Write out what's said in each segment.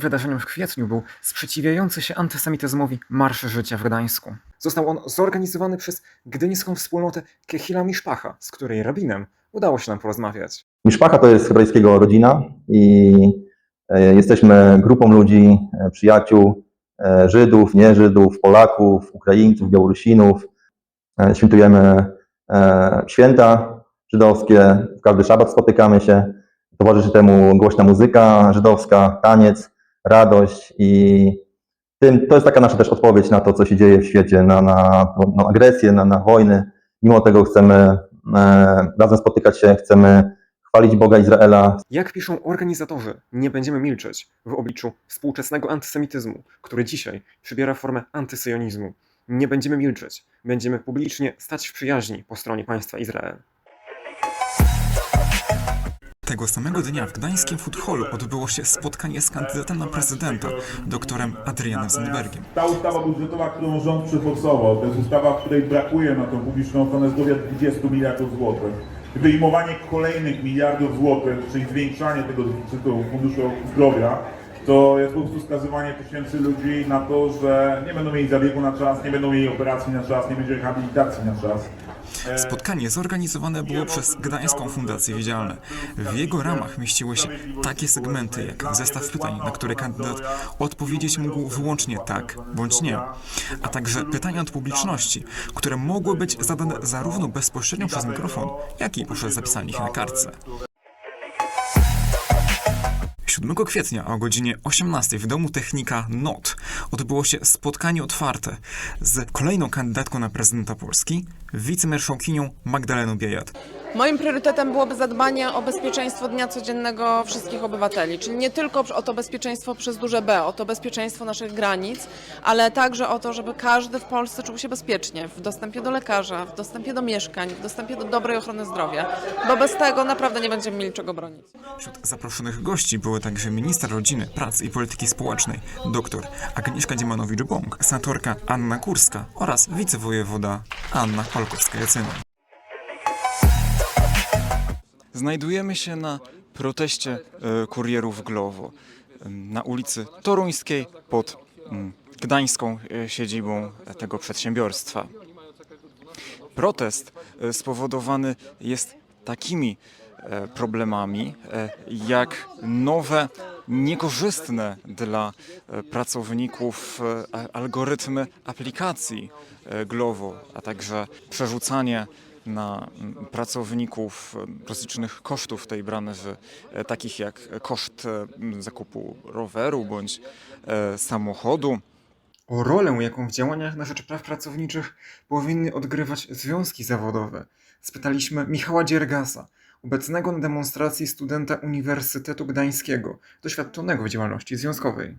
Wydarzeniem w kwietniu był sprzeciwiający się antysemityzmowi Marsz Życia w Gdańsku. Został on zorganizowany przez gdyńską wspólnotę Kehila Miszpacha, z której rabinem udało się nam porozmawiać. Miszpacha to jest hebrajskiego rodzina i e, jesteśmy grupą ludzi, e, przyjaciół, e, Żydów, nie Żydów, Polaków, Ukraińców, Białorusinów. Świętujemy święta żydowskie, w każdy szabat spotykamy się. Towarzyszy temu głośna muzyka żydowska, taniec, radość i tym, to jest taka nasza też odpowiedź na to, co się dzieje w świecie, na, na, na agresję, na, na wojny. Mimo tego chcemy e, razem spotykać się, chcemy chwalić Boga Izraela. Jak piszą organizatorzy, nie będziemy milczeć w obliczu współczesnego antysemityzmu, który dzisiaj przybiera formę antysyjonizmu. Nie będziemy milczeć, będziemy publicznie stać w przyjaźni po stronie państwa Izrael. Tego samego dnia w gdańskim food hallu odbyło się spotkanie z kandydatem na prezydenta, doktorem Adrianem Sandbergiem. Ta ustawa budżetowa, którą rząd przyforsował, to jest ustawa, w której brakuje na tą publiczną ochronę zdrowia 20 miliardów złotych. Wyjmowanie kolejnych miliardów złotych, czyli zwiększanie tego deficytu Funduszu Zdrowia, to jest po prostu skazywanie tysięcy ludzi na to, że nie będą mieli zabiegu na czas, nie będą mieli operacji na czas, nie będzie rehabilitacji na czas. Spotkanie zorganizowane było przez Gdańską Fundację Widzialne. W jego ramach mieściły się takie segmenty jak zestaw pytań, na które kandydat odpowiedzieć mógł wyłącznie tak bądź nie, a także pytania od publiczności, które mogły być zadane zarówno bezpośrednio przez mikrofon, jak i poprzez zapisanie ich na kartce. 7 kwietnia o godzinie 18 w Domu Technika NOT odbyło się spotkanie otwarte z kolejną kandydatką na prezydenta Polski, wicemarszałkinią Magdaleną Biejat. Moim priorytetem byłoby zadbanie o bezpieczeństwo dnia codziennego wszystkich obywateli, czyli nie tylko o to bezpieczeństwo przez duże B, o to bezpieczeństwo naszych granic, ale także o to, żeby każdy w Polsce czuł się bezpiecznie w dostępie do lekarza, w dostępie do mieszkań, w dostępie do dobrej ochrony zdrowia, bo bez tego naprawdę nie będziemy mieli czego bronić. Wśród zaproszonych gości były także minister rodziny, pracy i polityki społecznej, dr Agnieszka Dziemanowicz-Bąk, senatorka Anna Kurska oraz wicewojewoda Anna Znajdujemy się na proteście e, kurierów Glovo na ulicy Toruńskiej pod mm, gdańską e, siedzibą tego przedsiębiorstwa. Protest e, spowodowany jest takimi problemami, e, jak nowe, niekorzystne dla e, pracowników e, algorytmy aplikacji e, Glovo, a także przerzucanie na pracowników e, rozlicznych kosztów tej branży, e, takich jak koszt e, zakupu roweru bądź e, samochodu. O rolę, jaką w działaniach na rzecz praw pracowniczych powinny odgrywać związki zawodowe, spytaliśmy Michała Dziergasa, obecnego na demonstracji studenta Uniwersytetu Gdańskiego, doświadczonego w działalności związkowej.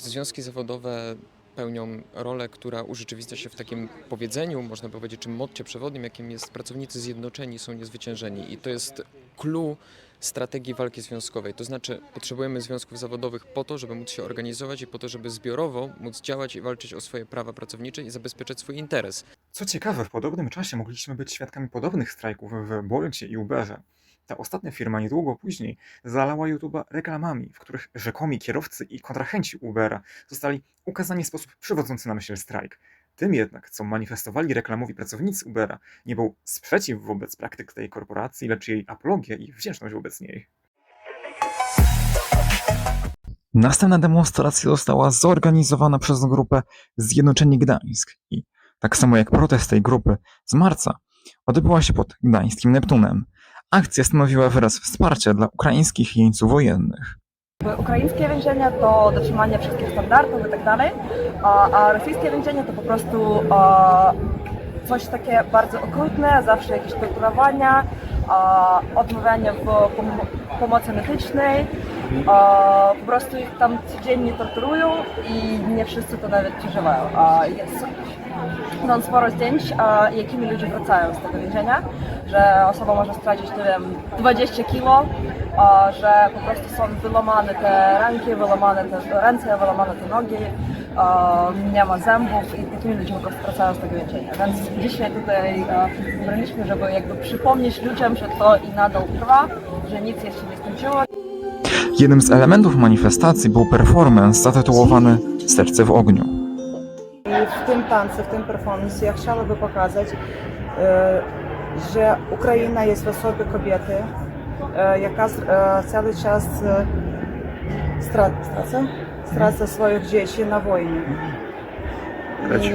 Związki zawodowe pełnią rolę, która urzeczywistnia się w takim powiedzeniu, można powiedzieć, czy motcie przewodnim, jakim jest pracownicy zjednoczeni są niezwyciężeni. I to jest clue strategii walki związkowej. To znaczy potrzebujemy związków zawodowych po to, żeby móc się organizować i po to, żeby zbiorowo móc działać i walczyć o swoje prawa pracownicze i zabezpieczać swój interes. Co ciekawe, w podobnym czasie mogliśmy być świadkami podobnych strajków w Bolcie i Uberze. Ta ostatnia firma niedługo później zalała YouTube'a reklamami, w których rzekomi kierowcy i kontrahenci Ubera zostali ukazani w sposób przywodzący na myśl strajk. Tym jednak, co manifestowali reklamowi pracownicy Ubera, nie był sprzeciw wobec praktyk tej korporacji, lecz jej apologia i wdzięczność wobec niej. Następna demonstracja została zorganizowana przez grupę Zjednoczeni Gdańsk i tak samo jak protest tej grupy z marca odbyła się pod gdańskim Neptunem. Akcja stanowiła wyraz wsparcia dla ukraińskich jeńców wojennych. Ukraińskie więzienia to dotrzymanie wszystkich standardów i tak dalej, a, rosyjskie więzienie to po prostu coś takie bardzo okrutne, zawsze jakieś torturowania, odmawianie w pom- pomocy medycznej, po prostu ich tam codziennie torturują i nie wszyscy to nawet przeżywają. Jest, no, sporo zdjęć, jakimi ludzie wracają z tego więzienia, że osoba może stracić, nie wiem, 20 kilo, że po prostu są wyłamane te ręki, wyłamane te ręce, wyłamane te nogi, nie ma zębów i takimi ludźmi po prostu wracają z tego więzienia. Więc dzisiaj tutaj a, wybraliśmy, żeby jakby przypomnieć ludziom, że to i nadal trwa, że nic jeszcze nie skończyło. Jednym z elementów manifestacji był performance zatytułowany Serce w ogniu. I w tym tańcu, w tym performance ja chciałabym pokazać, e, że Ukraina jest w osobie kobiety, e, jaka z- e, cały czas e, stra- straca, straca swoich dzieci na wojnie.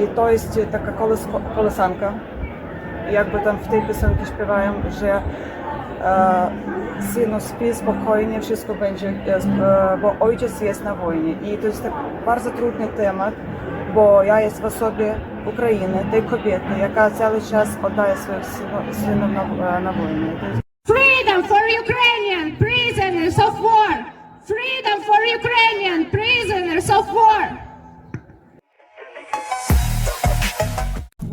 I to jest taka koles, kolesanka. Jakby tam w tej piosence śpiewają, że e, synu śpi spokojnie, wszystko będzie, e, sp- e, bo ojciec jest na wojnie. I to jest tak bardzo trudny temat, bo ja jest w osobie Ukrainy, tej kobiety, jaka cały czas oddaje swoich synów, synów na, na wojnę. I to jest Freedom for Ukrainian prisoners of war! Freedom for Ukrainian prisoners of war!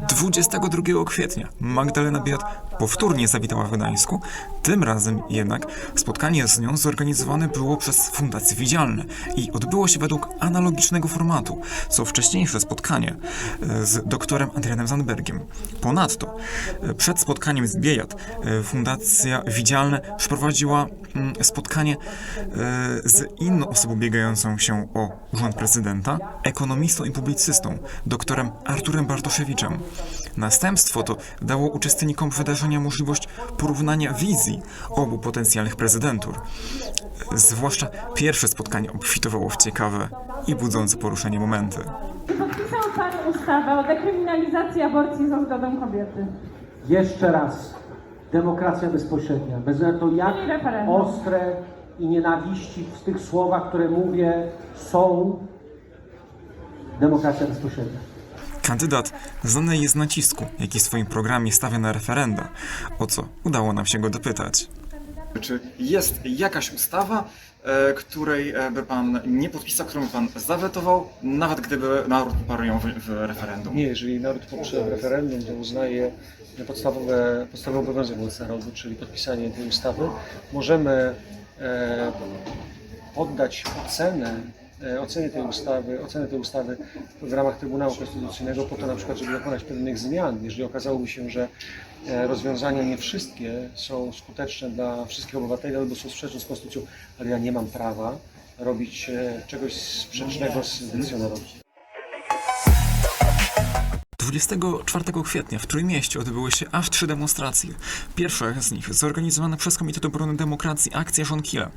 22 kwietnia Magdalena Biat powtórnie zawitała w Gdańsku. Tym razem jednak spotkanie z nią zorganizowane było przez Fundację Widzialne i odbyło się według analogicznego formatu, co wcześniejsze spotkanie e, z doktorem Adrianem Zandbergiem. Ponadto e, przed spotkaniem z Biejat e, Fundacja Widzialne przeprowadziła mm, spotkanie z inną osobą biegającą się o urząd prezydenta, ekonomistą i publicystą, doktorem Arturem Bartoszewiczem. Następstwo to dało uczestnikom wydarzenia możliwość porównania wizji obu potencjalnych prezydentur. Zwłaszcza pierwsze spotkanie obfitowało w ciekawe i budzące poruszenie momenty. Podpisał Pan ustawę o dekryminalizacji aborcji za zgodą kobiety. Jeszcze raz, demokracja bezpośrednia, bez względu na to jak I referendum. ostre i nienawiści w tych słowach, które mówię, są demokracja bezpośrednia. Kandydat znany jest z nacisku, jaki w swoim programie stawia na referenda, o co udało nam się go dopytać. Czy jest jakaś ustawa, e, której e, by pan nie podpisał, którą by pan zawetował, nawet gdyby naród poparł ją w, w referendum? Nie, jeżeli naród poprze referendum, to uznaje podstawowe, podstawowy obowiązek wobec narodu, czyli podpisanie tej ustawy, możemy e, poddać ocenę, e, ocenie tej ustawy, ocenę tej ustawy w ramach Trybunału Konstytucyjnego po to na przykład, żeby dokonać pewnych zmian. Jeżeli okazałoby się, że e, rozwiązania nie wszystkie są skuteczne dla wszystkich obywateli albo są sprzeczne z konstytucją, ale ja nie mam prawa robić e, czegoś sprzecznego z decyzją narodu. 24 kwietnia w Trójmieście odbyły się aż trzy demonstracje. Pierwsza z nich, zorganizowana przez Komitet Obrony Demokracji Akcja Żonkile,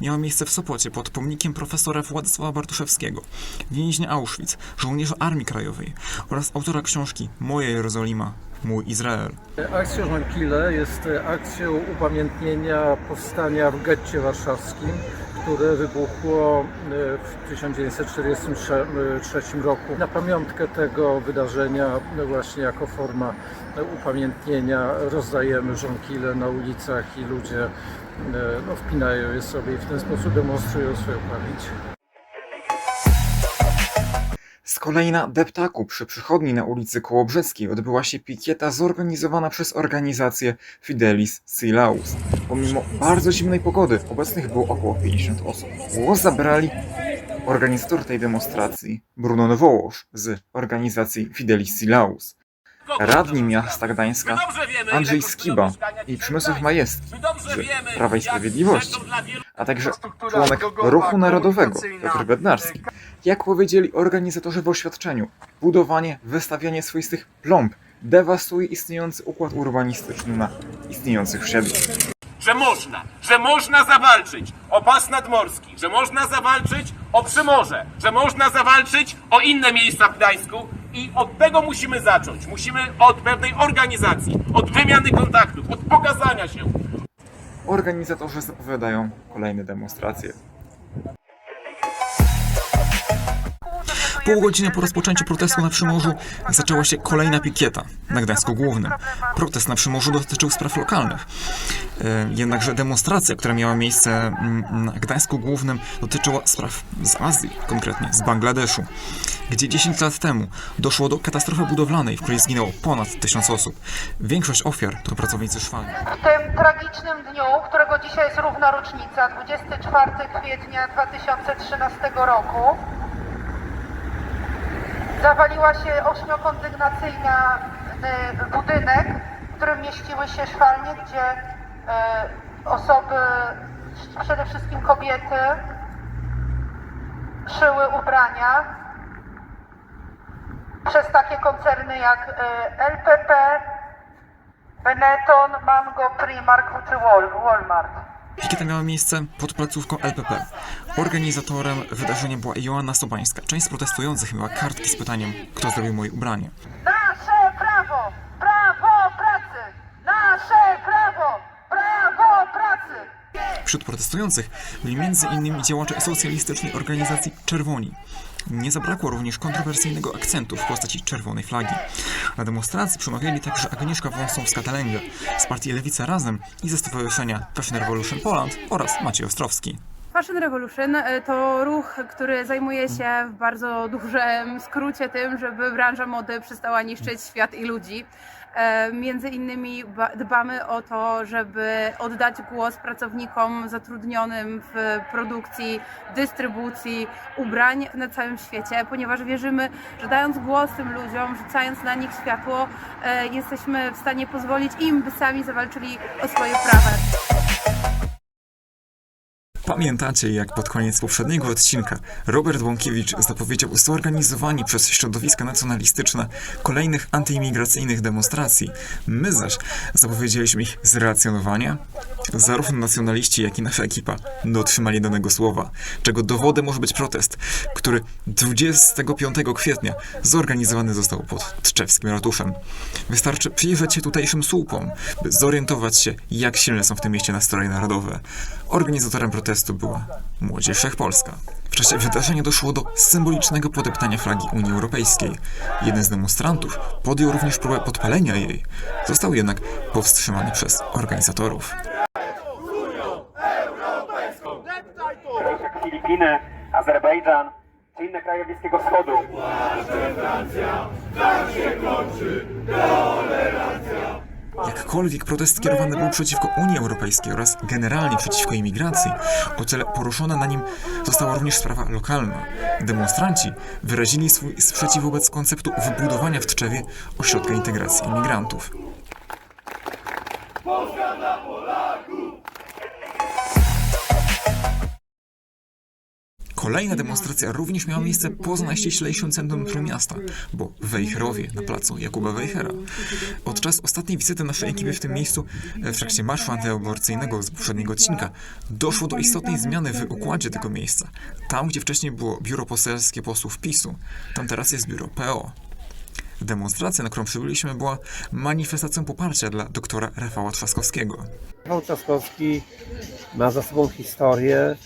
miała miejsce w Sopocie pod pomnikiem profesora Władysława Bartoszewskiego, więźnia Auschwitz, żołnierza Armii Krajowej oraz autora książki Moja Jerozolima, Mój Izrael. Akcja Żonkile jest akcją upamiętnienia powstania w getcie warszawskim, które wybuchło e, w 1943 roku. Na pamiątkę tego wydarzenia no właśnie jako forma upamiętnienia rozdajemy żonkile na ulicach i ludzie e, no, wpinają je sobie i w ten sposób demonstrują swoją pamięć. Z kolei na Deptaku przy przychodni na ulicy Kołobrzeskiej odbyła się pikieta zorganizowana przez organizację Fidelis Silaus. Pomimo bardzo zimnej pogody obecnych było około 50 osób. Głos zabrali organizator tej demonstracji Bruno Nowołosz z organizacji Fidelis Silaus, radni miasta Gdańska Andrzej Skiba i Przemysław Majewski z Prawa i Sprawiedliwości, a także członek Ruchu Narodowego Piotr Bednarski. Jak powiedzieli organizatorzy w oświadczeniu, budowanie, wystawianie swoistych plomb dewastuje istniejący układ urbanistyczny na istniejących osiedlach. że można, że można zawalczyć o pas nadmorski, że można zawalczyć o Przymorze, że można zawalczyć o inne miejsca w Gdańsku i od tego musimy zacząć. Musimy od pewnej organizacji, od wymiany kontaktów, od pokazania się. Organizatorzy zapowiadają kolejne demonstracje. Pół godziny po rozpoczęciu protestu na Przymorzu zaczęła się kolejna pikieta na Gdańsku Głównym. Protest na Przymorzu dotyczył spraw lokalnych. E, Jednakże demonstracja, która miała miejsce mm, na Gdańsku Głównym dotyczyła spraw z Azji, konkretnie z Bangladeszu, gdzie 10 lat temu doszło do katastrofy budowlanej, w której zginęło ponad tysiąc osób. Większość ofiar to pracownicy szwalni. W tym tragicznym dniu, którego dzisiaj jest równa rocznica, 24 kwietnia 2013 roku, zawaliła się ośmiokondygnacyjna y, budynek, w którym mieściły się szwalnie, gdzie y, osoby przede wszystkim kobiety szyły ubrania przez takie koncerny jak y, LPP, Benetton, Mango, Primark czy Wal- Walmart. Pikieta miała miejsce pod placówką LPP. Organizatorem wydarzenia była Joanna Sobańska. Część z protestujących miała kartki z pytaniem, kto zrobił moje ubranie. Nasze prawo! Prawo pracy! Nasze prawo! Prawo pracy! Wśród protestujących byli m.in. działacze socjalistycznej organizacji Czerwoni. Nie zabrakło również kontrowersyjnego akcentu w postaci czerwonej flagi. Na demonstracji przemawiali także Agnieszka Wąsowska-Telęga z partii Lewica Razem i ze Stowarzyszenia Fashion Revolution Poland oraz Maciej Ostrowski. Fashion Revolution e, to ruch, który zajmuje się w bardzo dużym skrócie tym, żeby branża mody przestała niszczyć świat i ludzi. E, Między innymi ba- dbamy o to, żeby oddać głos pracownikom zatrudnionym w produkcji, dystrybucji ubrań na całym świecie, ponieważ wierzymy, że dając głos tym ludziom, rzucając na nich światło, e, jesteśmy w stanie pozwolić im, by sami zawalczyli o swoje prawa. Pamiętacie, jak pod koniec poprzedniego odcinka Robert Bąkiewicz zapowiedział zorganizowanie przez środowiska nacjonalistyczne kolejnych antyimigracyjnych demonstracji. My zaś zapowiedzieliśmy ich zrelacjonowanie. Zarówno nacjonaliści, jak i nasza ekipa dotrzymali danego słowa, czego dowodem może być protest, który 25 kwietnia zorganizowany został pod Tczewskim ratuszem. Wystarczy przyjrzeć się tutejszym słupom, by zorientować się, jak silne są w tym mieście nastroje narodowe. Organizatorem protestu była Młodzież Wszechpolska. W czasie wydarzenia doszło do symbolicznego podeptania flagi Unii Europejskiej. Jeden z demonstrantów podjął również próbę podpalenia jej. Został jednak powstrzymany przez organizatorów. Filipiny, Azerbejdżan czy inne kraje Bliskiego Wschodu. Jakkolwiek protest skierowany był przeciwko Unii Europejskiej oraz generalnie przeciwko imigracji, o tyle poruszona na nim została również sprawa lokalna. Demonstranci wyrazili swój sprzeciw wobec konceptu wybudowania w Tczewie ośrodka integracji imigrantów. Kolejna demonstracja również miała miejsce poza najściślejszym centrum miasta, bo w Wejherowie, na placu Jakuba Wejhera. Od czasu ostatniej wizyty naszej ekipy w tym miejscu, w trakcie marszu antyaborcyjnego z poprzedniego odcinka, doszło do istotnej zmiany w układzie tego miejsca. Tam, gdzie wcześniej było biuro poselskie posłów PiSu, tam teraz jest biuro PO. Demonstracja, na którą przybyliśmy, była manifestacją poparcia dla doktora Rafała Trzaskowskiego. Rafał Trzaskowski ma za sobą historię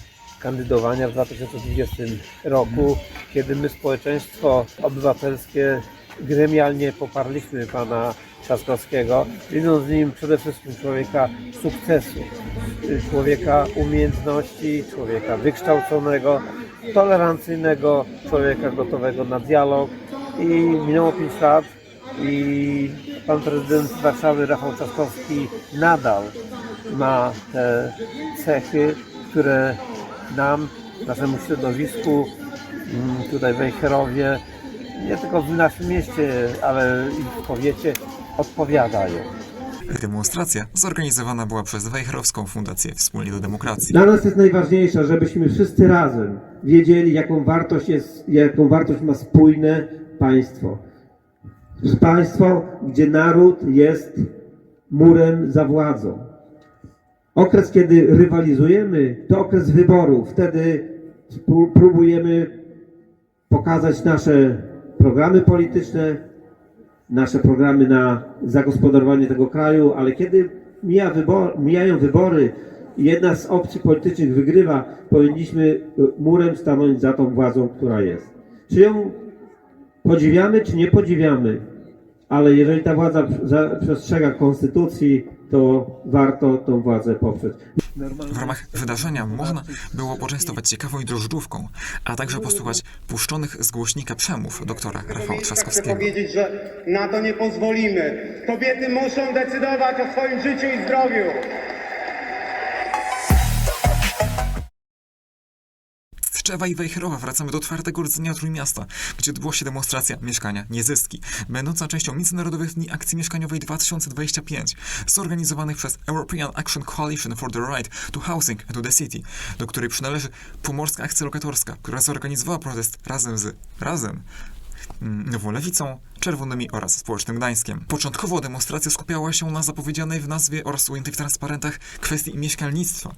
kandydowania w 2020 roku, kiedy my, społeczeństwo obywatelskie, gremialnie poparliśmy pana Trzaskowskiego, widząc w nim przede wszystkim człowieka sukcesu, człowieka umiejętności, człowieka wykształconego, tolerancyjnego, człowieka gotowego na dialog. I minęło 5 lat i pan prezydent Warszawy Rafał Trzaskowski nadal ma te cechy, które nam, naszemu środowisku, mm, tutaj w Wejherowie, nie tylko w naszym mieście, ale i w powiecie odpowiadają. Demonstracja zorganizowana była przez Wejherowską Fundację Wspólnie do Demokracji. Dla nas jest najważniejsze, żebyśmy wszyscy razem wiedzieli, jaką wartość, jest, jaką wartość ma spójne państwo. Państwo, gdzie naród jest murem za władzą. Okres, kiedy rywalizujemy, to okres wyborów. Wtedy próbujemy pokazać nasze programy polityczne, nasze programy na zagospodarowanie tego kraju, ale kiedy mija wybor, mijają wybory i jedna z opcji politycznych wygrywa, powinniśmy y, murem stanąć za tą władzą, która jest. Czy ją podziwiamy, czy nie podziwiamy, ale jeżeli ta władza za- przestrzega konstytucji, to warto tą władzę poprzeć. W ramach wydarzenia można było poczęstować ciekawą i drożdżówką, a także posłuchać puszczonych z głośnika przemów doktora Rafała Chcę Trzaskowskiego. powiedzieć, że na to nie pozwolimy. Kobiety muszą decydować o swoim życiu i zdrowiu. Tczewa i Wejherowa. Wracamy do twardego rdzenia Trójmiasta, gdzie odbyła się demonstracja Mieszkania Nie Zyski, będąca częścią Międzynarodowych Dni Akcji Mieszkaniowej 2025, zorganizowanych przez European Action Coalition for the Right to Housing and to the City, do której przynależy Pomorska Akcja Lokatorska, która zorganizowała protest razem z... razem Nową Lewicą, Czerwonymi oraz Społecznym Gdańskiem. Początkowo demonstracja skupiała się na zapowiedzianej w nazwie oraz ujętej w transparentach kwestii mieszkalnictwa,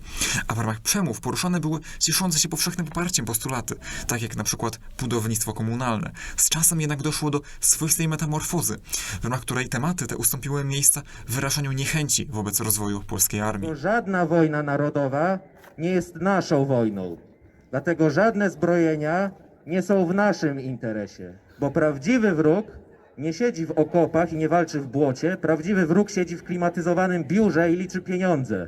a w ramach przemów poruszane były cieszące się powszechnym poparciem postulaty, tak jak na przykład budownictwo komunalne. Z czasem jednak doszło do swoistej metamorfozy, w ramach której tematy te ustąpiły miejsca wyrażaniu niechęci wobec rozwoju polskiej armii. Żadna wojna narodowa nie jest naszą wojną. Dlatego żadne zbrojenia nie są w naszym interesie. Bo prawdziwy wróg nie siedzi w okopach i nie walczy w błocie. Prawdziwy wróg siedzi w klimatyzowanym biurze i liczy pieniądze.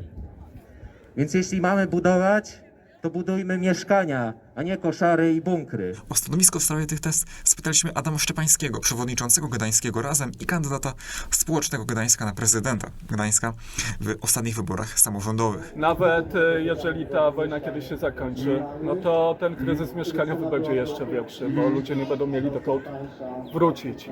Więc jeśli mamy budować, to budujmy mieszkania, a nie koszary i bunkry. O stanowisko w sprawie tych test spytaliśmy Adama Szczepańskiego, przewodniczącego Gdańskiego Razem i kandydata społecznego Gdańska na prezydenta Gdańska w ostatnich wyborach samorządowych. Nawet e, jeżeli ta wojna kiedyś się zakończy, no to ten kryzys mieszkaniowy będzie jeszcze większy, bo ludzie nie będą mieli dokąd wrócić.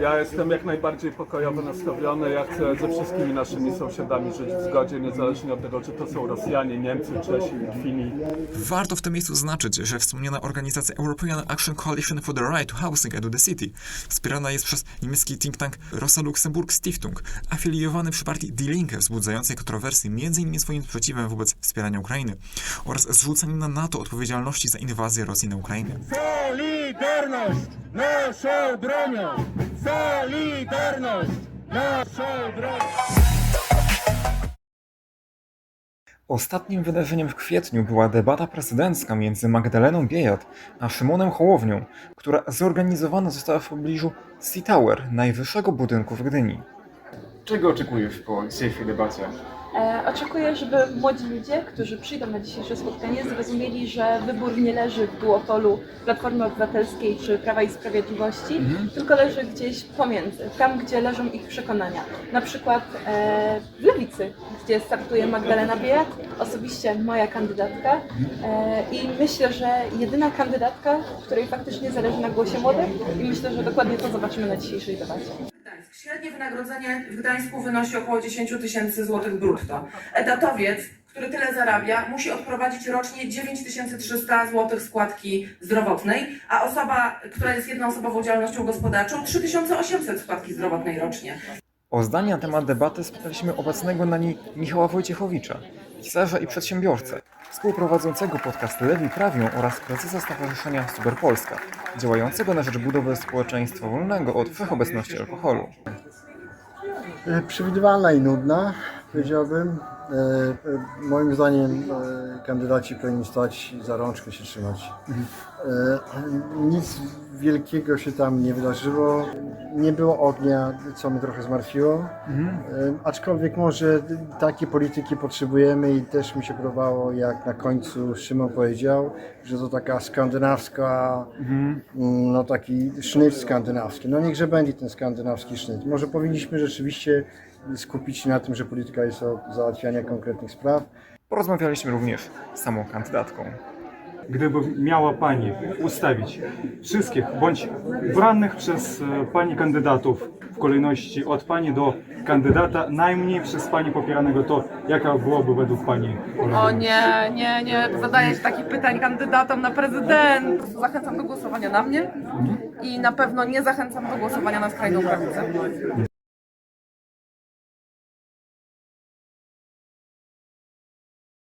Ja jestem jak najbardziej pokojowo nastawiony, ja chcę ze wszystkimi naszymi sąsiadami żyć w zgodzie, niezależnie od tego, czy to są Rosjanie, Niemcy, Czesi, Litwini. Warto w tym miejscu znaczyć, że wspomniana organizacja European Action Coalition for the Right to Housing and the City wspierana jest przez niemiecki think tank Rosa Luxemburg Stiftung, afiliowany przy partii Die Linke, wzbudzającej kontrowersje m.in. swoim sprzeciwem wobec wspierania Ukrainy oraz zrzucaniem na NATO odpowiedzialności za inwazję Rosji na Ukrainę. Solidarność naszą bronią! Solidarność naszą bronią! Ostatnim wydarzeniem w kwietniu była debata prezydencka między Magdaleną Biejat a Szymonem Hołownią, która zorganizowana została w pobliżu Sea Tower, najwyższego budynku w Gdyni. Czego oczekujesz po dzisiejszej debacie? E, oczekuję, żeby młodzi ludzie, którzy przyjdą na dzisiejsze spotkanie, zrozumieli, że wybór nie leży w duopolu Platformy Obywatelskiej czy Prawa i Sprawiedliwości, tylko leży gdzieś pomiędzy, tam gdzie leżą ich przekonania. Na przykład e, w Lewicy, gdzie startuje Magdalena Biejat, osobiście moja kandydatka e, i myślę, że jedyna kandydatka, której faktycznie zależy na głosie młodych i myślę, że dokładnie to zobaczymy na dzisiejszej debacie. Średnie wynagrodzenie w Gdańsku wynosi około 10 tysięcy złotych brutto. Etatowiec, który tyle zarabia, musi odprowadzić rocznie 9300 złotych składki zdrowotnej, a osoba, która jest jednoosobową działalnością gospodarczą, 3800 składki zdrowotnej rocznie. O zdanie na temat debaty spytaliśmy obecnego na niej Michała Wojciechowicza, pisarza i przedsiębiorcę, współprowadzącego podcast Lewi Prawią oraz prezesa Stowarzyszenia Superpolska, działającego na rzecz budowy społeczeństwa wolnego od wszechobecności alkoholu. E, Przewidywalna i nudna, powiedziałbym. E, e, Moim zdaniem kandydaci powinni stać za rączkę się trzymać. Nic wielkiego się tam nie wydarzyło. Nie było ognia, co mnie trochę zmartwiło. E, Aczkolwiek może takie polityki potrzebujemy i też mi się podobało, jak na końcu Szymon powiedział, że to taka skandynawska, mm, no taki sznyt skandynawski. No niechże będzie ten skandynawski sznyt. Może powinniśmy rzeczywiście skupić się na tym, że polityka jest od załatwiania konkretnych spraw. Porozmawialiśmy również z samą kandydatką. Gdyby miała Pani ustawić wszystkich bądź wybranych przez e, Pani kandydatów w kolejności od Pani do kandydata najmniej przez Pani popieranego, to jaka byłoby według Pani O nie, nie, nie zadaję się takich pytań kandydatom na prezydent. Zachęcam do głosowania na mnie i na pewno nie zachęcam do głosowania na skrajną prawicę.